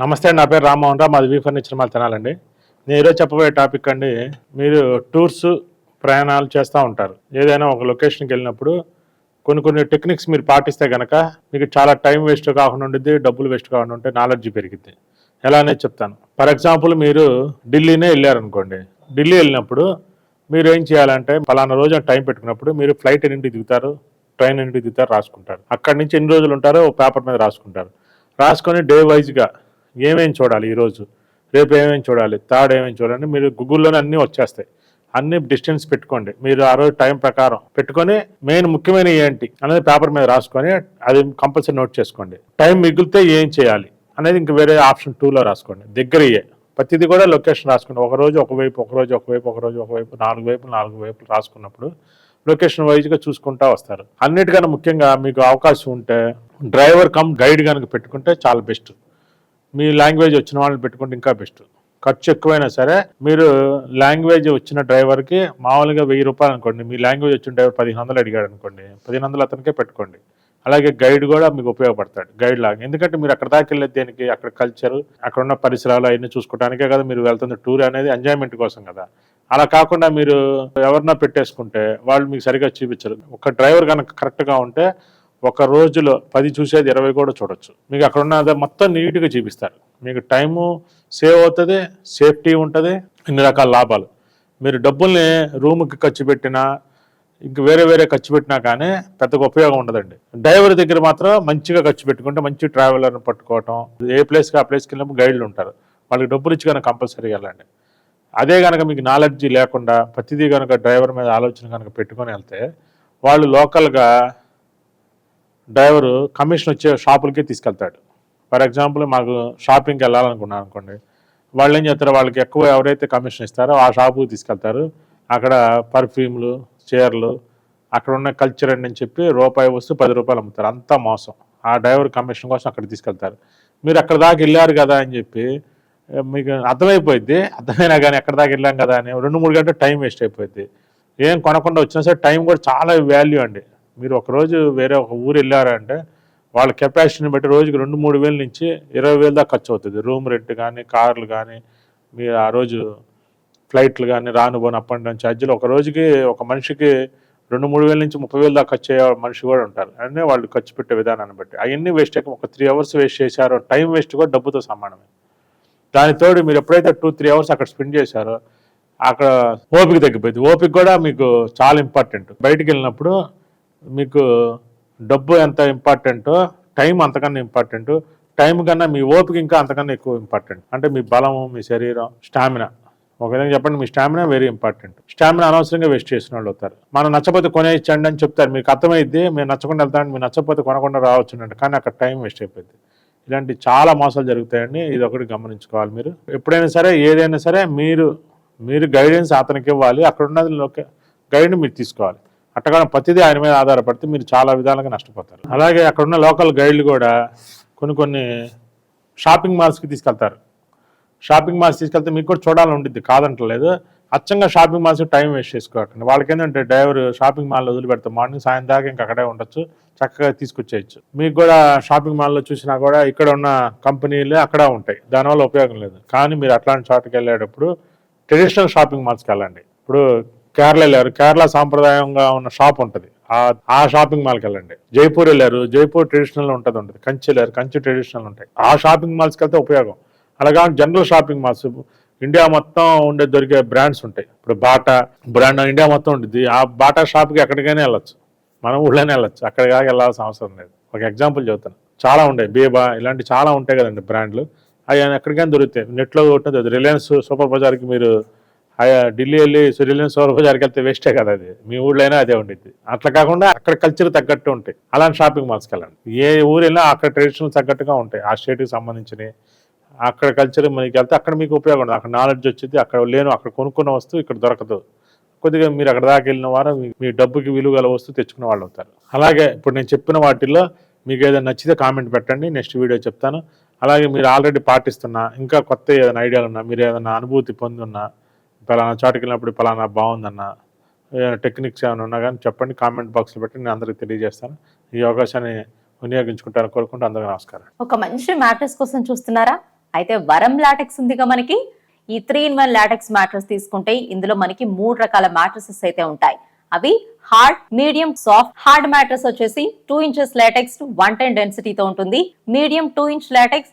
నమస్తే నా పేరు రామ్మోహన్ రావు మాది వీ ఫర్నిచర్ మాల్ తినాలండి. నేను ఈరోజు చెప్పబోయే టాపిక్ అండి మీరు టూర్స్ ప్రయాణాలు చేస్తూ ఉంటారు. ఏదైనా ఒక లొకేషన్కి వెళ్ళినప్పుడు కొన్ని కొన్ని టెక్నిక్స్ మీరు పాటిస్తే కనుక మీకు చాలా టైం వేస్ట్ కాకుండా ఉంటుంది డబ్బులు వేస్ట్ కాకుండా ఉంటే నాలెడ్జ్ పెరిగిద్ది. ఎలా అనేది చెప్తాను. ఫర్ ఎగ్జాంపుల్ మీరు ఢిల్లీనే వెళ్ళారనుకోండి. ఢిల్లీ వెళ్ళినప్పుడు మీరు ఏం చేయాలంటే పలానా రోజు టైం పెట్టుకున్నప్పుడు మీరు ఫ్లైట్ ఎన్నింటికి దిగుతారు ట్రైన్ ఎన్నింటికి దిగుతారు రాసుకుంటారు. అక్కడి నుంచి ఎన్ని రోజులు ఉంటారో పేపర్ మీద రాసుకుంటారు. రాసుకొని డే వైజ్గా ఏమేమి చూడాలి ఈరోజు రేపు ఏమేమి చూడాలి? థర్డ్ ఏమేమి చూడాలి? మీరు గూగుల్లోనే అన్నీ వచ్చేస్తాయి. అన్ని డిస్టెన్స్ పెట్టుకోండి. మీరు ఆ రోజు టైం ప్రకారం పెట్టుకొని మెయిన్ ముఖ్యమైన ఏంటి అనేది పేపర్ మీద రాసుకొని అది కంపల్సరీ నోట్ చేసుకోండి. టైం మిగిలితే ఏం చేయాలి అనేది ఇంక వేరే ఆప్షన్ టూలో రాసుకోండి. దగ్గరయ్యే. ప్రతిదీ కూడా లొకేషన్ రాసుకోండి ఒక రోజు ఒకవైపు ఒక రోజు ఒకవైపు ఒక రోజు ఒకవైపు నాలుగు వైపులు నాలుగు వైపులు రాసుకున్నప్పుడు లొకేషన్ వైజ్గా చూసుకుంటా వస్తారు. అన్నిటికన్నా ముఖ్యంగా మీకు అవకాశం ఉంటే డ్రైవర్ కమ్ గైడ్ కనుక పెట్టుకుంటే చాలా బెస్ట్. మీ లాంగ్వేజ్ వచ్చిన వాళ్ళని పెట్టుకుంటే ఇంకా బెస్ట్. ఖర్చు ఎక్కువైనా సరే మీరు లాంగ్వేజ్ వచ్చిన డ్రైవర్కి మామూలుగా వెయ్యి రూపాయలు అనుకోండి. మీ లాంగ్వేజ్ వచ్చిన డ్రైవర్ పదిహేను వందలు అడిగాడు అనుకోండి. పదిహేను వందలు అతనికే పెట్టుకోండి. అలాగే గైడ్ కూడా మీకు ఉపయోగపడతాడు. గైడ్ లాగా. ఎందుకంటే మీరు అక్కడ దాకా వెళ్ళేది దేనికి? అక్కడ కల్చర్ అక్కడ ఉన్న పరిసరాలు అవన్నీ చూసుకోవడానికే కదా మీరు వెళ్తుంది. టూర్ అనేది ఎంజాయ్మెంట్ కోసం కదా. అలా కాకుండా మీరు ఎవరినా పెట్టేసుకుంటే వాళ్ళు మీకు సరిగా చూపించరు. ఒక డ్రైవర్ కనుక కరెక్ట్గా ఉంటే ఒక రోజులో పది చూసేది ఇరవై కూడా చూడొచ్చు. మీకు అక్కడ ఉన్నది మొత్తం నీట్గా చూపిస్తారు. మీకు టైము సేవ్ అవుతుంది సేఫ్టీ ఉంటుంది ఇన్ని రకాల లాభాలు. మీరు డబ్బుల్ని రూమ్కి ఖర్చు పెట్టినా ఇంక వేరే వేరే ఖర్చు పెట్టినా కానీ పెద్దగా ఉపయోగం ఉండదండి. డ్రైవర్ దగ్గర మాత్రం మంచిగా ఖర్చు పెట్టుకుంటే మంచి ట్రావెలర్ని పట్టుకోవటం ఏ ప్లేస్కి ఆ ప్లేస్కి వెళ్ళినప్పుడు గైడ్లు ఉంటారు. వాళ్ళకి డబ్బులు ఇచ్చి కనుక కంపల్సరీ వెళ్ళండి. అదే కనుక మీకు నాలెడ్జీ లేకుండా ప్రతిదీ కనుక డ్రైవర్ మీద ఆలోచన కనుక పెట్టుకొని వెళ్తే వాళ్ళు లోకల్గా డ్రైవరు కమిషన్ వచ్చే షాపులకి తీసుకెళ్తాడు. ఫర్ ఎగ్జాంపుల్ మాకు షాపింగ్కి వెళ్ళాలనుకున్నాను అనుకోండి వాళ్ళు ఏం చేస్తారు? వాళ్ళకి ఎక్కువ ఎవరైతే కమిషన్ ఇస్తారో ఆ షాపుకి తీసుకెళ్తారు. అక్కడ పర్ఫ్యూమ్లు చీరలు అక్కడ ఉన్న కల్చర్ అని చెప్పి రూపాయి వస్తూ పది రూపాయలు అమ్ముతారు. అంతా మోసం. ఆ డ్రైవర్ కమిషన్ కోసం అక్కడ తీసుకెళ్తారు. మీరు అక్కడ దాకా వెళ్ళారు కదా అని చెప్పి మీకు అర్థమైపోయింది అర్థమైనా కానీ ఎక్కడ దాకా వెళ్ళాం కదా అని రెండు మూడు గంటలు టైం వేస్ట్ అయిపోయింది ఏం కొనకుండా వచ్చినా సరే టైం కూడా చాలా వాల్యూ అండి. మీరు ఒకరోజు వేరే ఒక ఊరు వెళ్ళారంటే వాళ్ళ కెపాసిటీని బట్టి రోజుకి రెండు మూడు వేల నుంచి ఇరవై వేలు దాకా ఖర్చు అవుతుంది. రూమ్ రెంట్ కానీ కార్లు కానీ మీరు ఆ రోజు ఫ్లైట్లు కానీ రానుబోని అప్ అండ్ డౌన్ ఛార్జీలు. ఒక రోజుకి ఒక మనిషికి రెండు మూడు వేల నుంచి ముప్పై వేలు దాకా ఖర్చు అయ్యే మనిషి కూడా ఉంటారు. అంటే వాళ్ళు ఖర్చు పెట్టే విధానాన్ని బట్టి. అవన్నీ వేస్ట్ అయ్యి ఒక త్రీ అవర్స్ వేస్ట్ చేశారో టైం వేస్ట్ కూడా డబ్బుతో సమానమే. దాని తోడు మీరు ఎప్పుడైతే టూ త్రీ అవర్స్ అక్కడ స్పెండ్ చేశారో అక్కడ ఓపిక తగ్గిపోయింది. ఓపిక కూడా మీకు చాలా ఇంపార్టెంట్ బయటికి వెళ్ళినప్పుడు మీకు డబ్బు ఎంత ఇంపార్టెంటో టైం అంతకన్నా ఇంపార్టెంట్ టైం కన్నా మీ ఓపిక ఇంకా అంతకన్నా ఎక్కువ ఇంపార్టెంట్ అంటే మీ బలము మీ శరీరం స్టామినా ఒక విధంగా చెప్పండి మీ స్టామినా వెరీ ఇంపార్టెంట్ స్టామినా అనవసరంగా వేస్ట్ చేసిన వాళ్ళు అవుతారు. మనం నచ్చపోతే కొనేయించండి అని చెప్తారు. మీకు అర్థమైద్ది మీరు నచ్చకుండా వెళ్తాను మీరు నచ్చపోతే కొనకుండా రావచ్చు అంటే కానీ అక్కడ టైం వేస్ట్ అయిపోయింది ఇలాంటి చాలా మోసాలు జరుగుతాయండి. ఇది ఒకటి గమనించుకోవాలి మీరు. ఎప్పుడైనా సరే ఏదైనా సరే మీరు మీరు గైడెన్స్ అతనికి ఇవ్వాలి. అక్కడ ఉన్నది లోకే గైడ్ని మీరు తీసుకోవాలి. అట్టగానే ప్రతిదీ ఆయన మీద ఆధారపడితే మీరు చాలా విధాలుగా నష్టపోతారు. అలాగే అక్కడ ఉన్న లోకల్ గైడ్లు కూడా కొన్ని కొన్ని షాపింగ్ మాల్స్కి తీసుకెళ్తారు. షాపింగ్ మాల్స్ తీసుకెళ్తే మీకు కూడా చూడాలని ఉంటుంది కాదంటలేదు. అచ్చంగా షాపింగ్ మాల్స్ టైం వేస్ట్ చేసుకోకండి. వాళ్ళకి ఏంటంటే డ్రైవర్ షాపింగ్ మాల్లో వదిలిపెడతాం మార్నింగ్ సాయం దాకా ఇంకా అక్కడే ఉండొచ్చు చక్కగా తీసుకొచ్చేయచ్చు. మీకు కూడా షాపింగ్ మాల్లో చూసినా కూడా ఇక్కడ ఉన్న కంపెనీలు అక్కడ ఉంటాయి. దానివల్ల ఉపయోగం లేదు. కానీ మీరు అట్లాంటి చోటుకి వెళ్ళేటప్పుడు ట్రెడిషనల్ షాపింగ్ మాల్స్కి వెళ్ళండి. ఇప్పుడు కేరళ వెళ్ళారు. కేరళ సాంప్రదాయంగా ఉన్న షాప్ ఉంటుంది. ఆ ఆ షాపింగ్ మాల్కి వెళ్ళండి. జైపూర్ వెళ్ళారు. జైపూర్ ట్రెడిషనల్ ఉంటుంది ఉంటుంది. కంచి వెళ్ళారు. కంచి ట్రెడిషనల్ ఉంటాయి. ఆ షాపింగ్ మాల్స్కి వెళ్తే ఉపయోగం. అలాగా జనరల్ షాపింగ్ మాల్స్ ఇండియా మొత్తం ఉండే దొరికే బ్రాండ్స్ ఉంటాయి. ఇప్పుడు బాటా బ్రాండ్ ఇండియా మొత్తం ఉంటుంది ఆ బాటా షాప్కి ఎక్కడికైనా వెళ్ళొచ్చు. మనం ఊళ్ళోనే వెళ్ళొచ్చు. అక్కడ వెళ్ళాల్సిన అవసరం లేదు. ఒక ఎగ్జాంపుల్ చెబుతాను చాలా ఉంటాయి బీబా ఇలాంటి చాలా ఉంటాయి కదండి బ్రాండ్లు. అవి ఎక్కడికైనా దొరుకుతాయి. నెట్లో ఉంటుంది రిలయన్స్ సూపర్ బజార్కి మీరు ఢిల్లీ వెళ్ళి రిలయన్స్ సూపర్ వెళ్తే వేస్టే కదా అది. మీ ఊళ్ళోనే అదే ఉండిద్ది. అట్లా కాకుండా అక్కడ కల్చర్ తగ్గట్టు ఉంటాయి. అలాంటి షాపింగ్ మాల్స్కి వెళ్ళండి. ఏ ఊరు వెళ్ళినా అక్కడ ట్రెడిషనల్ తగ్గట్టుగా ఉంటాయి. ఆ స్టేట్కి సంబంధించినవి. అక్కడ కల్చర్ మనకి వెళ్తే అక్కడ మీకు ఉపయోగం ఉండదు. అక్కడ నాలెడ్జ్ వచ్చింది అక్కడ లేను అక్కడ కొనుక్కున్న వస్తువు ఇక్కడ దొరకదు. కొద్దిగా మీరు అక్కడ దాకా వెళ్ళిన వారు మీ- మీ డబ్బుకి విలువ గల వస్తువు తెచ్చుకునే వాళ్ళు అవుతారు. అలాగే ఇప్పుడు నేను చెప్పిన వాటిల్లో మీకు ఏదైనా నచ్చితే కామెంట్ పెట్టండి. నెక్స్ట్ వీడియో చెప్తాను. అలాగే మీరు ఆల్రెడీ పాటిస్తున్నా ఇంకా కొత్త ఏదైనా ఐడియాలు ఉన్నా మీరు ఏదైనా అనుభూతి పొంది ఉన్నా పలానా చాటుకి వెళ్ళినప్పుడు పలానా బాగుందన్న టెక్నిక్స్ ఏమైనా ఉన్నా కానీ చెప్పండి కామెంట్ బాక్స్లో పెట్టి నేను అందరికి తెలియజేస్తాను. ఈ అవకాశాన్ని వినియోగించుకుంటాను కోరుకుంటూ అందరికీ నమస్కారం. ఒక మంచి మ్యాట్రెస్ కోసం చూస్తున్నారా? అయితే వరం లాటెక్స్ ఉందిగా మనకి. ఈ three in one latex mattress తీసుకుంటే ఇందులో మనకి మూడు రకాల మ్యాట్రసెస్ అయితే ఉంటాయి. అవి hard medium soft. Hard mattress వచ్చేసి two inches latex one ten డెన్సిటీతో ఉంటుంది. Medium two inch latex